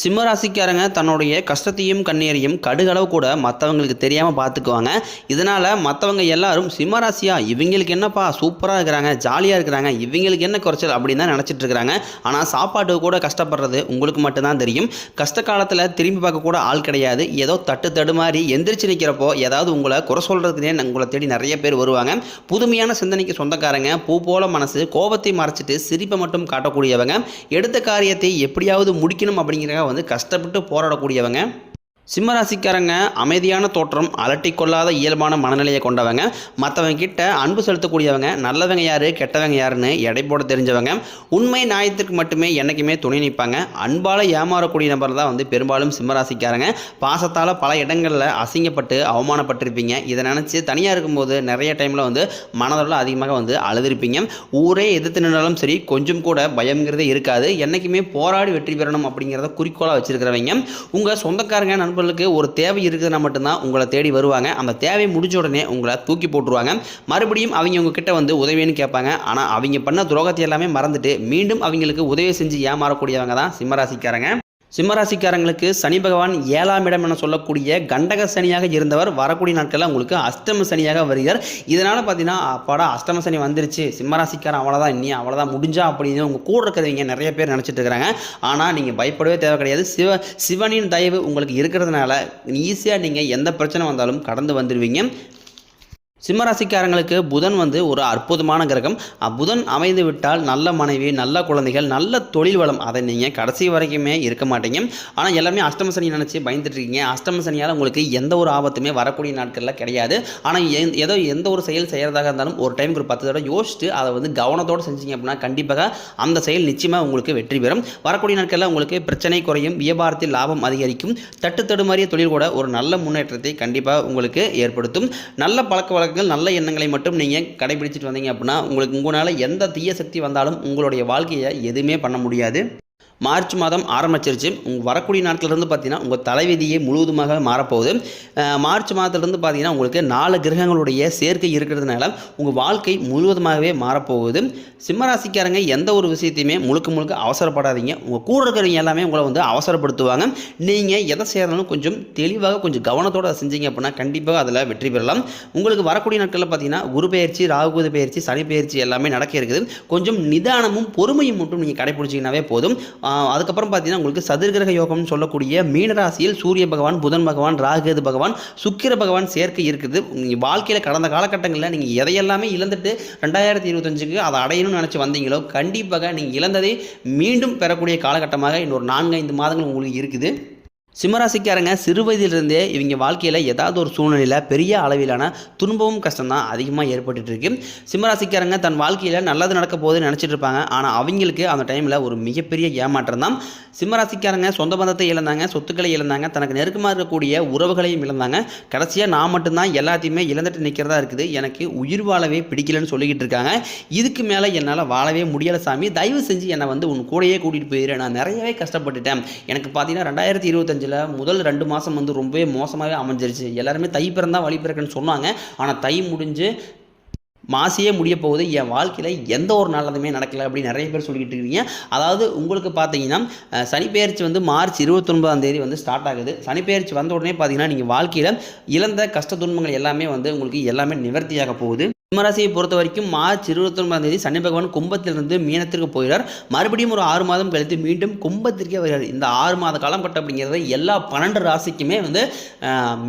சிம்மராசிக்காரங்க தன்னுடைய கஷ்டத்தையும் கண்ணீரையும் கடுகளவு கூட மற்றவங்களுக்கு தெரியாமல் பார்த்துக்குவாங்க இதனால் மற்றவங்க எல்லாரும் சிம்மராசியா இவங்களுக்கு என்னப்பா சூப்பராக இருக்கிறாங்க ஜாலியாக இருக்கிறாங்க இவங்களுக்கு என்ன குறைச்சல் அப்படின்னு தான் நினச்சிட்டு இருக்கிறாங்க. ஆனால் சாப்பாட்டுக்கு கூட கஷ்டப்படுறது உங்களுக்கு மட்டும்தான் தெரியும். கஷ்ட காலத்தில் திரும்பி பார்க்க கூட ஆள் கிடையாது. ஏதோ தட்டு தடுமாறி எந்திரிச்சு நிற்கிறப்போ ஏதாவது உங்களை குறை சொல்கிறதுனே உங்களை தேடி நிறைய பேர் வருவாங்க. புதுமையான சிந்தனைக்கு சொந்தக்காரங்க பூ போல மனசு கோபத்தை மறைச்சிட்டு சிரிப்பை மட்டும் காட்டக்கூடியவங்க. எடுத்த காரியத்தை எப்படியாவது முடிக்கணும் அப்படிங்கிற வந்து கஷ்டப்பட்டு போராடக்கூடியவங்க. சிம்மராசிக்காரங்க அமைதியான தோற்றம் அலட்டிக்கொள்ளாத இயல்பான மனநிலையை கொண்டவங்க. மற்றவங்க கிட்ட அன்பு செலுத்தக்கூடியவங்க நல்லவங்க யாரு கெட்டவங்க யாருன்னு எடை போட தெரிஞ்சவங்க. உண்மை நியாயத்திற்கு மட்டுமே என்றைக்குமே துணை நிற்பாங்க. அன்பால் ஏமாறக்கூடிய நபர் தான் வந்து பெரும்பாலும் சிம்மராசிக்காரங்க. பாசத்தால் பல இடங்களில் அசிங்கப்பட்டு அவமானப்பட்டிருப்பீங்க. இதை நினச்சி தனியாக இருக்கும்போது நிறைய டைமில் வந்து மனதளவில் அதிகமாக வந்து அழுதுருப்பீங்க. ஊரே எதிர்த்து நின்றாலும் சரி கொஞ்சம் கூட பயங்கிறதே இருக்காது. என்றைக்குமே போராடி வெற்றி பெறணும் அப்படிங்கிறத குறிக்கோளாக வச்சுருக்கிறவங்க. உங்கள் சொந்தக்காரங்க நண்பர்களுக்கு ஒரு தேவை இருக்குதுன்னா மட்டும்தான் உங்களை தேடி வருவாங்க. அந்த தேவை முடிஞ்ச உடனே உங்களை தூக்கி போட்டுருவாங்க. மறுபடியும் அவங்க உங்ககிட்ட வந்து உதவின்னு கேட்பாங்க. ஆனால் அவங்க பண்ண துரோகத்தை எல்லாமே மறந்துட்டு மீண்டும் அவங்களுக்கு உதவி செஞ்சு ஏமாறக்கூடியவங்க தான் சிம்மராசிக்காரங்க சிம்மராசிக்காரங்களுக்கு சனி பகவான் ஏழாம் இடம் என சொல்லக்கூடிய கண்டக சனியாக இருந்தவர் வரக்கூடிய நாட்களில் உங்களுக்கு அஷ்டம சனியாக வருகிறார். இதனால் பார்த்தீங்கன்னா அப்பாடா அஷ்டம சனி வந்துருச்சு. சிம்மராசிக்காரன் அவ்வளோதான் இன்னி அவ்வளோதான் முடிஞ்சா அப்படின்னு உங்கள் கூட இருக்கிறவங்க நிறைய பேர் நினச்சிட்டு இருக்கிறாங்க. ஆனால் நீங்கள் பயப்படவே தேவை கிடையாது. சிவ சிவனின் தயவு உங்களுக்கு இருக்கிறதுனால ஈஸியாக நீங்கள் எந்த பிரச்சனை வந்தாலும் கடந்து வந்துடுவீங்க சிம்மராசிக்காரங்களுக்கு புதன் வந்து ஒரு அற்புதமான கிரகம். புதன் அமைந்து விட்டால் நல்ல மனைவி நல்ல குழந்தைகள் நல்ல தொழில் வளம். அதை நீங்கள் கடைசி வரைக்குமே இருக்க மாட்டீங்க. ஆனால் எல்லாமே அஷ்டம சனி நினச்சி பயந்துட்டு இருக்கீங்க. அஷ்டம சனியால் உங்களுக்கு எந்த ஒரு ஆபத்துமே வரக்கூடிய நாட்களில் கிடையாது. ஆனால் எந் ஏதோ எந்த ஒரு செயல் செய்கிறதாக இருந்தாலும் ஒரு டைமுக்கு ஒரு பத்து தடவை யோசித்து அதை வந்து கவனத்தோடு செஞ்சீங்க அப்படின்னா கண்டிப்பாக அந்த செயல் நிச்சயமாக உங்களுக்கு வெற்றி பெறும். வரக்கூடிய நாட்களில் உங்களுக்கு பிரச்சனை குறையும் வியாபாரத்தில் லாபம் அதிகரிக்கும். தட்டு தடுமாறிய தொழில் கூட ஒரு நல்ல முன்னேற்றத்தை கண்டிப்பாக உங்களுக்கு ஏற்படுத்தும். நல்ல பழக்க வழக்கங்கள் நல்ல எண்ணங்களை மட்டும் நீங்கள் கடைபிடிச்சிட்டு வந்தீங்க அப்படின்னா உங்களுக்கு உங்களால் எந்த தீய சக்தி வந்தாலும் உங்களுடைய வாழ்க்கையை எதுவுமே பண்ண முடியாது. மார்ச் மாதம் ஆரம்பிச்சிருச்சு. உங்கள் வரக்கூடிய நாட்கள்லேருந்து பார்த்தீங்கன்னா உங்கள் தலைவிதியே முழுவதுமாக மாறப்போகுது. மார்ச் மாதத்துலேருந்து பார்த்தீங்கன்னா உங்களுக்கு நாலு கிரகங்களுடைய சேர்க்கை இருக்கிறதுனால உங்கள் வாழ்க்கை முழுவதுமாகவே மாறப்போகுது. சிம்மராசிக்காரங்க எந்த ஒரு விஷயத்தையுமே முழுக்க முழுக்க அவசரப்படாதீங்க. உங்கள் கூட இருக்கிறவங்க எல்லாமே உங்களை வந்து அவசரப்படுத்துவாங்க. நீங்கள் எதை செய்யறதுனாலும் கொஞ்சம் தெளிவாக கொஞ்சம் கவனத்தோடு அதை செஞ்சீங்க அப்படின்னா கண்டிப்பாக அதில் வெற்றி பெறலாம். உங்களுக்கு வரக்கூடிய நாட்களில் பார்த்தீங்கன்னா குரு பயிற்சி ராகுகுத பயிற்சி சனி பயிற்சி எல்லாமே நடக்க இருக்குது. கொஞ்சம் நிதானமும் பொறுமையும் மட்டும் நீங்கள் கடைபிடிச்சிங்கனாவே போதும். அதுக்கப்புறம் பார்த்தீங்கன்னா உங்களுக்கு சதுர்கிரக யோகம்னு சொல்லக்கூடிய மீனராசியில் சூரிய பகவான் புதன் பகவான் ராகுகேது பகவான் சுக்கிர பகவான் சேர்க்கை இருக்குது. நீங்கள் வாழ்க்கையில் கடந்த காலகட்டங்களில் நீங்கள் எதையெல்லாமே இழந்துட்டு ரெண்டாயிரத்தி இருபத்தஞ்சுக்கு அதை அடையணும்னு நினச்சி வந்தீங்களோ கண்டிப்பாக நீங்கள் இழந்ததை மீண்டும் பெறக்கூடிய காலகட்டமாக இன்னொரு நான்கு ஐந்து மாதங்கள் உங்களுக்கு இருக்குது. சிம்மராசிக்காரங்க சிறு வயதிலிருந்தே இவங்க வாழ்க்கையில் ஏதாவது ஒரு சூழ்நிலையில் பெரிய அளவிலான துன்பமும் கஷ்டம் தான் அதிகமாக ஏற்பட்டுருக்கு சிம்மராசிக்காரங்க தன் வாழ்க்கையில் நல்லது நடக்க போகுதுன்னு நினச்சிட்டு இருப்பாங்க. ஆனால் அவங்களுக்கு அந்த டைமில் ஒரு மிகப்பெரிய ஏமாற்றம் தான் சிம்மராசிக்காரங்க சொந்த பந்தத்தை இழந்தாங்க சொத்துக்களை இழந்தாங்க தனக்கு நெருக்கமாக இருக்கக்கூடிய உறவுகளையும் இழந்தாங்க. கடைசியாக நான் மட்டும்தான் எல்லாத்தையுமே இழந்துட்டு நிற்கிறதா இருக்குது. எனக்கு உயிர் வாழவே பிடிக்கலன்னு சொல்லிக்கிட்டு இருக்காங்க. இதுக்கு மேலே என்னால் வாழவே முடியலை சாமி. தயவு செஞ்சு என்னை வந்து உன் கூடையே கூட்டிகிட்டு போயிடுறேன் நான் நிறையவே கஷ்டப்பட்டுட்டேன். எனக்கு பார்த்தீங்கன்னா ரெண்டாயிரத்தி இருபத்தஞ்சில் முதல் ரெண்டு மாதம் வந்து ரொம்பவே மோசமாகவே அமைஞ்சிருச்சு. எல்லாருமே தை பிறந்தா வழி பிறக்குன்னு சொன்னாங்க. ஆனால் தை முடிஞ்சு மாசியே முடிய போகுது. என் வாழ்க்கையில் எந்த ஒரு நல்லதுமே நடக்கலை அப்படின்னு நிறைய பேர் சொல்லிக்கிட்டு இருக்கீங்க. அதாவது உங்களுக்கு பார்த்தீங்கன்னா சனிப்பெயர்ச்சி வந்து மார்ச் இருபத்தொன்பதாம் தேதி வந்து ஸ்டார்ட் ஆகுது. சனிப்பெயர்ச்சி வந்த உடனே பார்த்தீங்கன்னா நீங்கள் வாழ்க்கையில் இழந்த கஷ்ட துன்பங்கள் எல்லாமே வந்து உங்களுக்கு எல்லாமே நிவர்த்தியாக போகுது. சிம்மராசியை பொறுத்த வரைக்கும் மார்ச் இருபத்தொன்பதாம் தேதி சனி பகவான் கும்பத்திலிருந்து மீனத்திற்கு போகிறார். மறுபடியும் ஒரு ஆறு மாதம் கழித்து மீண்டும் கும்பத்திற்கே வருகிறார். இந்த ஆறு மாத காலம் கட்டம் அப்படிங்கிறது எல்லா பன்னெண்டு ராசிக்குமே வந்து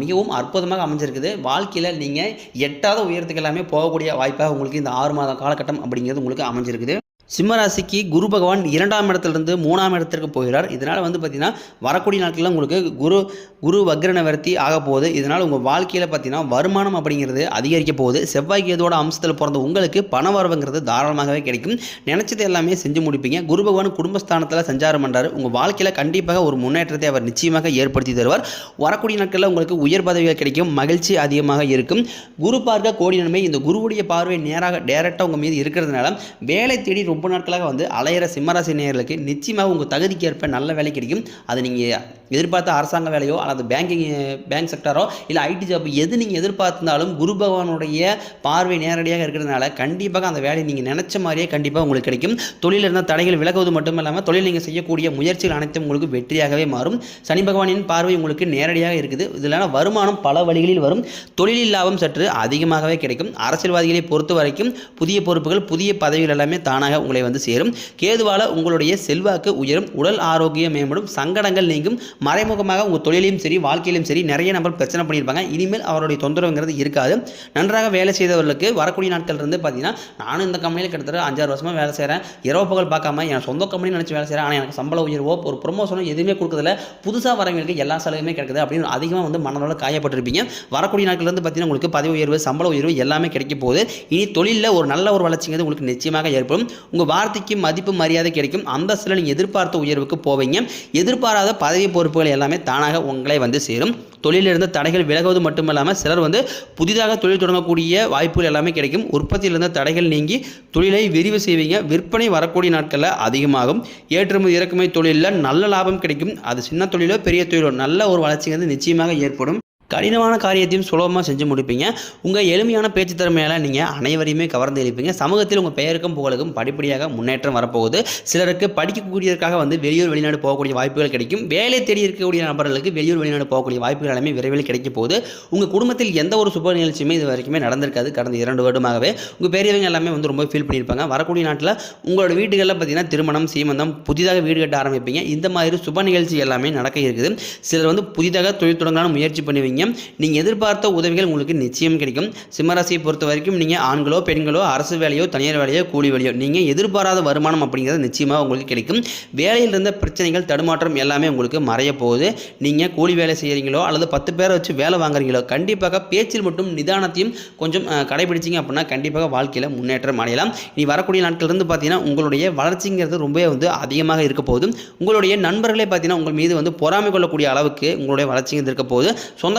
மிகவும் அற்புதமாக அமைஞ்சிருக்குது. வாழ்க்கையில் நீங்கள் எட்டாத உயரத்துக்கு எல்லாமே போகக்கூடிய வாய்ப்பாக உங்களுக்கு இந்த ஆறு மாத காலகட்டம் அப்படிங்கிறது உங்களுக்கு அமைஞ்சிருக்குது. சிம்மராசிக்கு குரு பகவான் இரண்டாம் இடத்துலேருந்து மூணாம் இடத்திற்கு போகிறார். இதனால் வந்து பார்த்திங்கன்னா வரக்கூடிய நாட்களில் உங்களுக்கு குரு குரு வக்ர நிவர்த்தி ஆக போகுது. இதனால் உங்கள் வாழ்க்கையில் பார்த்தீங்கன்னா வருமானம் அப்படிங்கிறது அதிகரிக்க போகுது. செவ்வாய் கேதோட அம்சத்தில் பிறந்த உங்களுக்கு பண வரவுங்கிறது தாராளமாகவே கிடைக்கும். நினச்சது எல்லாமே செஞ்சு முடிப்பீங்க. குரு பகவான் குடும்பஸ்தானத்தில் சஞ்சாரம் பண்ணுறாரு உங்கள் வாழ்க்கையில் கண்டிப்பாக ஒரு முன்னேற்றத்தை அவர் நிச்சயமாக ஏற்படுத்தி தருவார். வரக்கூடிய நாட்களில் உங்களுக்கு உயர் பதவிகள் கிடைக்கும். மகிழ்ச்சி அதிகமாக இருக்கும். குரு பார்க்க கோடி நன்மை. இந்த குருவுடைய பார்வை நேராக டேரெக்டாக உங்கள் மீது இருக்கிறதுனால வேலை தேடி ரொம்ப நாட்களாக வந்து அலையிற சிம்மராசி நேயர்களுக்கு நிச்சயமாக உங்கள் தகுதிக்கேற்ப நல்ல வேலை கிடைக்கும். அது நீங்கள் எதிர்பார்த்த அரசாங்க வேலையோ அல்லது பேங்கிங் பேங்க் செக்டரோ இல்லை ஐடி ஜாப் எது நீங்கள் எதிர்பார்த்திருந்தாலும் குரு பகவானுடைய பார்வை நேரடியாக இருக்கிறதுனால கண்டிப்பாக அந்த வேலையை நீங்கள் நினச்ச மாதிரியே கண்டிப்பாக உங்களுக்கு கிடைக்கும். தொழிலில் இருந்த தடைகள் விலகுவது மட்டும் இல்லாமல் தொழில் நீங்கள் செய்யக்கூடிய முயற்சிகள் அனைத்தும் உங்களுக்கு வெற்றியாகவே மாறும். சனி பகவானின் பார்வை உங்களுக்கு நேரடியாக இருக்குது. இதிலான வருமானம் பல வழிகளில் வரும். தொழிலில் லாபம் சற்று அதிகமாகவே கிடைக்கும். அரசியல்வாதிகளை பொறுத்த வரைக்கும் புதிய பொறுப்புகள் புதிய பதவிகள் எல்லாமே தானாக உங்களை வந்து சேரும். கேதுவால உங்களுடைய செல்வாக்கு உயரும். உடல் ஆரோக்கியம் மேம்படும். சங்கடங்கள் நீங்கும். மறைமுகமாக உங்கள் தொழிலையும் சரி வாழ்க்கையிலும் சரி நிறைய நம்பர் பிரச்சனை பண்ணியிருப்பாங்க. இனிமேல் அவருடைய தொந்தரவுங்கிறது இருக்காது. நன்றாக வேலை செய்தவர்களுக்கு வரக்கூடிய நாட்கள் இருந்து பார்த்தீங்கன்னா நானும் இந்த கம்பெனியில் கிட்டத்தட்ட அஞ்சாறு வருஷமாக வேலை செய்கிறேன் இரவு பகல் பார்க்காம என் சொந்த கம்பெனி நினச்சி வேலை செய்கிறேன் ஆனால் எனக்கு சம்பள உயர்வோ ஒரு ப்ரொமோஷனோ எதுவுமே கொடுக்கறதில்ல. புதுசாக வரவங்களுக்கு எல்லா சலுகையுமே கிடைக்குது அப்படின்னு அதிகமாக வந்து மனதளவில் காயப்பட்டிருப்பீங்க. வரக்கூடிய நாட்கள் இருந்து பார்த்தீங்கன்னா உங்களுக்கு பதவி உயர்வு சம்பள உயர்வு எல்லாமே கிடைக்க போகுது. இனி தொழிலில் ஒரு நல்ல ஒரு வளர்ச்சிங்கிறது உங்களுக்கு நிச்சயமாக ஏற்படும். உங்கள் வார்த்தைக்கு மதிப்பு மரியாதை கிடைக்கும். அந்தஸ்தில் நீங்கள் எதிர்பார்த்த உயர்வுக்கு போவீங்க. எதிர்பாராத பதவி பொறுப்புகள் எல்லாமே தானாக உங்களை வந்து சேரும். தொழிலில் இருந்த தடைகள் விலகுவது மட்டுமல்லாமல் சிலர் வந்து புதிதாக தொழில் தொடங்கக்கூடிய வாய்ப்புகள் எல்லாமே கிடைக்கும். உற்பத்தியில் இருந்த தடைகள் நீங்கி தொழிலை விரிவு செய்வீங்க. விற்பனை வரக்கூடிய நாட்களில் அதிகமாகும். ஏற்றுமதி இறக்குமதி தொழிலில் நல்ல லாபம் கிடைக்கும். அது சின்ன தொழிலோ பெரிய தொழிலோ நல்ல ஒரு வளர்ச்சி வந்து நிச்சயமாக ஏற்படும். கடினமான காரியத்தையும் சுலபமாக செஞ்சு முடிப்பீங்க. உங்கள் எளிமையான பேச்சு திறமையால் நீங்கள் அனைவரையுமே கவர்ந்து இருப்பீங்க சமூகத்தில் உங்கள் பெயருக்கும் புகழுக்கும் படிப்படியாக முன்னேற்றம் வரப்போகுது. சிலருக்கு படிக்கக்கூடியதற்காக வந்து வெளியூர் வெளிநாடு போகக்கூடிய வாய்ப்புகள் கிடைக்கும். வேலை தேடி இருக்கக்கூடிய நபர்களுக்கு வெளியூர் வெளிநாடு போகக்கூடிய வாய்ப்புகள் எல்லாமே விரைவில் கிடைக்க போகுது. உங்கள் குடும்பத்தில் எந்த ஒரு சுப நிகழ்ச்சியுமே இது வரைக்குமே நடந்திருக்காது. கடந்த இரண்டு வருடமாகவே உங்கள் பெரியவங்க எல்லாமே வந்து ரொம்ப ஃபீல் பண்ணியிருப்பாங்க. வரக்கூடிய நாட்டில் உங்களோட வீடுகளில் பார்த்தீங்கன்னா திருமணம் சீமந்தம் புதிதாக வீடு கட்ட ஆரம்பிப்பீங்க. இந்த மாதிரி சுப நிகழ்ச்சி எல்லாமே நடக்க இருக்குது. சிலர் வந்து புதிதாக தொழில் தொடங்கலாம்னு முயற்சி பண்ணுவீங்க. நீங்கள் எதிர்பார்த்த உதவிகள் உங்களுக்கு நிச்சயம் கிடைக்கும். சிம்மராசியை பொறுத்த வரைக்கும் நீங்கள் ஆண்களோ பெண்களோ அரசு வேலையோ தனியார் வேலையோ கூலி வேலையோ நீங்கள் எதிர்பாராத வருமானம் அப்படிங்கிறது நிச்சயமாக உங்களுக்கு கிடைக்கும். வேலையில் இருந்த பிரச்சனைகள் தடுமாற்றம் எல்லாமே உங்களுக்கு மறைய போகுது. நீங்கள் கூலி வேலை செய்கிறீங்களோ அல்லது பத்து பேரை வச்சு வேலை வாங்குறீங்களோ கண்டிப்பாக பேச்சில் மட்டும் நிதானத்தையும் கொஞ்சம் கடைபிடிச்சிங்க அப்படின்னா கண்டிப்பாக வாழ்க்கையில் முன்னேற்றம் அடையலாம். இனி வரக்கூடிய நாட்கள் இருந்து பார்த்தீங்கன்னா உங்களுடைய வளர்ச்சிங்கிறது ரொம்பவே வந்து அதிகமாக இருக்க போகுது. உங்களுடைய நண்பர்களே பார்த்தீங்கன்னா உங்கள் மீது வந்து பொறாமை கொள்ளக்கூடிய அளவுக்கு உங்களுடைய வளர்ச்சிங்கிறது இருக்க போகுது.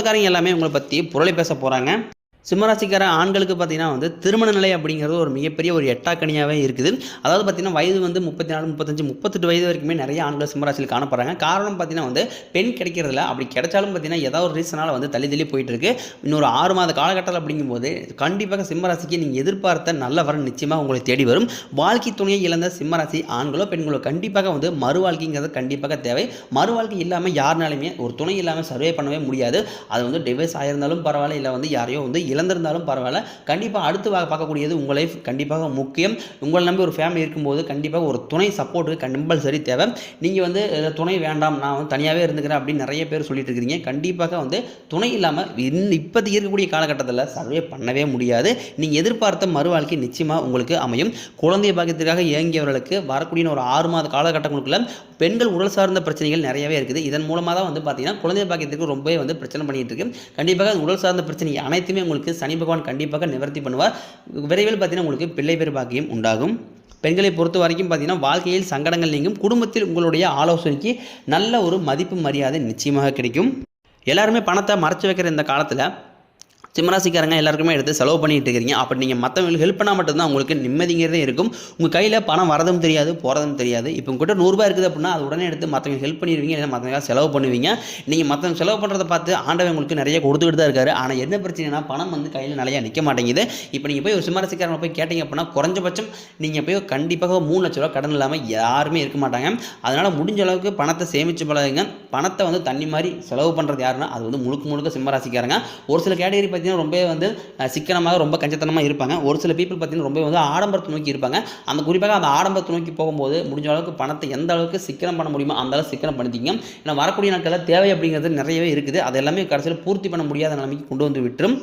சொந்தக்காரங்க எல்லாமே உங்களை பற்றி புரளி பேச போகிறாங்க சிம்மராசிக்கார ஆண்களுக்கு பார்த்தீங்கன்னா வந்து திருமண நிலை அப்படிங்கிறது ஒரு மிகப்பெரிய ஒரு எட்டாக்கணியாகவே இருக்குது. அதாவது பார்த்தீங்கன்னா வயது வந்து முப்பத்தி நாலு முப்பத்தஞ்சு முப்பத்தெட்டு வயது வரைக்குமே நிறைய ஆண்கள் சிம்மராசியில் காணப்படுறாங்க. காரணம் பார்த்தீங்கன்னா வந்து பெண் கிடைக்கிறதுல அப்படி கிடைச்சாலும் பார்த்தீங்கன்னா ஏதாவது ஒரு ரீசனால் வந்து தள்ளி தள்ளி போயிட்டு இருக்கு இன்னொரு ஆறு மாத காலகட்டத்தில் அப்படிங்கும்போது கண்டிப்பாக சிம்மராசிக்கு நீங்கள் எதிர்பார்த்த நல்ல வரன் நிச்சயமாக உங்களை தேடி வரும். வாழ்க்கை துணையை இழந்த சிம்மராசி ஆண்களோ பெண்களோ கண்டிப்பாக வந்து மறு வாழ்க்கைங்கிறது கண்டிப்பாக தேவை. மறு வாழ்க்கை இல்லாமல் யாருனாலுமே ஒரு துணை இல்லாமல் சர்வே பண்ணவே முடியாது. அது வந்து டிவைஸ் ஆயிருந்தாலும் பரவாயில்ல இல்லை வந்து யாரையோ வந்து இழந்திருந்தாலும் பரவாயில்ல. கண்டிப்பாக அடுத்து பார்க்கக்கூடியது உங்கள் லைஃப் கண்டிப்பாக முக்கியம். உங்களை நம்பி ஒரு ஃபேமிலி இருக்கும்போது கண்டிப்பாக ஒரு துணை சப்போர்ட்டுக்கு கம்பல்சரி தேவை. நீங்கள் வந்து துணை வேண்டாம் நான் வந்து தனியாகவே இருந்துக்கிறேன் அப்படின்னு நிறைய பேர் சொல்லிட்டு இருக்கிறீங்க. கண்டிப்பாக வந்து துணை இல்லாமல் இன்னும் இப்போதைக்கு இருக்கக்கூடிய காலகட்டத்தில் சர்வே பண்ணவே முடியாது. நீங்கள் எதிர்பார்த்த மறு வாழ்க்கை நிச்சயமாக உங்களுக்கு அமையும். குழந்தை பாக்கியத்திற்காக இயங்கியவர்களுக்கு வரக்கூடிய ஒரு ஆறு மாத காலகட்டங்களுக்குள்ள பெண்கள் உடல் சார்ந்த பிரச்சனைகள் நிறையவே இருக்குது. இதன் மூலமாக தான் வந்து பார்த்தீங்கன்னா குழந்தை பாக்கியத்திற்கு ரொம்பவே வந்து பிரச்சனை பண்ணிகிட்டு இருக்கு. கண்டிப்பாக அது உடல் சார்ந்த பிரச்சனை அனைத்துமே உங்களுக்கு சனி பகவான் கண்டிப்பாக நிவர்த்தி பண்ணுவார். விரைவில் பார்த்தீங்கன்னா உங்களுக்கு பிள்ளை பேர் பாக்கியம் உண்டாகும். பெண்களை பொறுத்த வரைக்கும் பார்த்தீங்கன்னா வாழ்க்கையில் சங்கடங்கள் நீங்கும். குடும்பத்தில் உங்களுடைய ஆலோசனைக்கு நல்ல ஒரு மதிப்பு மரியாதை நிச்சயமாக கிடைக்கும். எல்லாருமே பணத்தை மறைச்சு வைக்கிற இந்த காலத்தில் சிம்மராசிக்காரங்க எல்லாருக்குமே எடுத்து செலவு பண்ணிட்டு இருக்கிறீங்க அப்போ நீங்கள் மற்றவங்களுக்கு ஹெல்ப் பண்ணால் மட்டும்தான் உங்களுக்கு நிம்மதிங்கிறதே இருக்கும். உங்கள் கையில் பணம் வரதும் தெரியாது போகிறதும் தெரியாது. இப்போ உங்கள்கிட்ட நூறுரூபா இருக்குது அப்படின்னா அது உடனே எடுத்து மற்றவங்க ஹெல்ப் பண்ணிடுவீங்க. இல்லை மற்றவங்க செலவு பண்ணுவீங்க. நீங்கள் மற்றவங்க செலவு பண்ணுறத பார்த்து ஆண்டவன் உங்களுக்கு நிறைய கொடுத்துக்கிட்டு தான் இருக்காரு. ஆனால் என்ன பிரச்சனைனா பணம் வந்து கையில் நிறையா நிற்க மாட்டேங்குது. இப்போ நீங்கள் போய் ஒரு சிம்மராசிக்காரங்களை போய் கேட்டீங்க அப்படின்னா குறைஞ்சபட்சம் நீங்கள் போய் கண்டிப்பாக மூணு லட்ச ரூபா கடன் இல்லாமல் யாருமே இருக்க மாட்டாங்க. அதனால் முடிஞ்ச அளவுக்கு பணத்தை சேமித்து பழகுங்க. பணத்தை வந்து தண்ணி மாதிரி செலவு பண்ணுறது யாருன்னா அது வந்து முழுக்க முழுக்க சிம்மராசிக்காரங்க. ஒரு சில கேட்டகரி பார்த்தீங்கன்னா ரொம்ப வந்து சிக்கனமாக ரொம்ப கஞ்சத்தனமாக இருப்பாங்க. ஒரு சில பீப்புள் பார்த்தீங்கன்னா ரொம்ப வந்து ஆடம்பரத்தை நோக்கி இருப்பாங்க. அந்த குறிப்பாக அந்த ஆடம்பரத்தை நோக்கி போகும்போது முடிஞ்ச அளவுக்கு பணத்தை எந்த அளவுக்கு சிக்கனம் பண்ண முடியுமோ அந்த அளவுக்கு சிக்கனம் பண்ணிக்கிங்க ஏன்னா வரக்கூடிய நாட்களில் தேவை அப்படிங்கிறது நிறையவே இருக்குது. அது எல்லாமே கடைசியில் பூர்த்தி பண்ண முடியாத நிலைமைக்கு கொண்டு வந்து விட்டுரும்.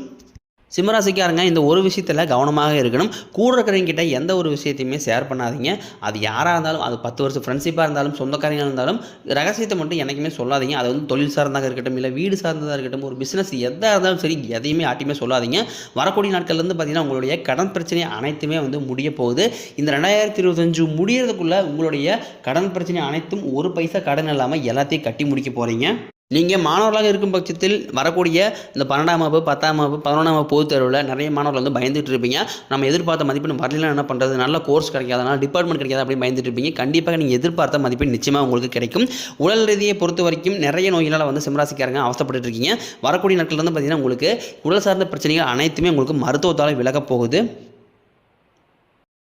சிம்மராசிக்காரங்க இந்த ஒரு விஷயத்தில் கவனமாக இருக்கணும். கூட இருக்கிறவங்கிட்ட எந்த ஒரு விஷயத்தையுமே ஷேர் பண்ணாதீங்க. அது யாராக இருந்தாலும் அது பத்து வருஷம் ஃப்ரெண்ட்ஷிப்பாக இருந்தாலும் சொந்தக்காரங்களாக இருந்தாலும் ரகசியத்தை மட்டும் என்றைக்குமே சொல்லாதீங்க. அது வந்து தொழில் சார்ந்ததாக இருக்கட்டும் இல்லை வீடு சார்ந்ததாக இருக்கட்டும் ஒரு பிஸ்னஸ் எதாக இருந்தாலும் சரி எதையுமே யார்ட்டையுமே சொல்லாதீங்க. வரக்கூடிய நாட்கள்லேருந்து பார்த்தீங்கன்னா உங்களுடைய கடன் பிரச்சனை அனைத்துமே வந்து முடிய போகுது. இந்த ரெண்டாயிரத்தி இருபத்தஞ்சு முடியறதுக்குள்ளே உங்களுடைய கடன் பிரச்சனை அனைத்தும் ஒரு பைசா கடன் இல்லாமல் எல்லாத்தையும் கட்டி முடிக்க போகிறீங்க நீங்கள் மாணவர்களாக இருக்கும் பட்சத்தில் வரக்கூடிய இந்த பன்னெண்டாம் வகுப்பு பத்தாம் வகுப்பு பதினொன்றாம் வகுப்பு பொதுத் தேர்வில் நிறைய மாணவர்கள் வந்து பயந்துட்டு இருப்பீங்க. நம்ம எதிர்பார்த்த மதிப்பெண் வரலாம் என்ன பண்ணுறது நல்ல கோர்ஸ் கிடைக்காதனால டிபார்ட்மெண்ட் கிடைக்காது? அப்படின்னு பயந்துட்டு இருப்பீங்க. கண்டிப்பாக நீங்கள் எதிர்பார்த்த மதிப்பெண் நிச்சயமாக உங்களுக்கு கிடைக்கும். உடல் ரீதியை பொறுத்த வரைக்கும் நிறைய நோய்களால் வந்து சிம்ராசிக்காரங்க அவசப்பட்டு இருக்கீங்க. வரக்கூடிய நாட்கள் வந்து பார்த்தீங்கன்னா உங்களுக்கு உடல் சார்ந்த பிரச்சனைகள் அனைத்துமே உங்களுக்கு மருத்துவத்தால் விலகப் போகுது.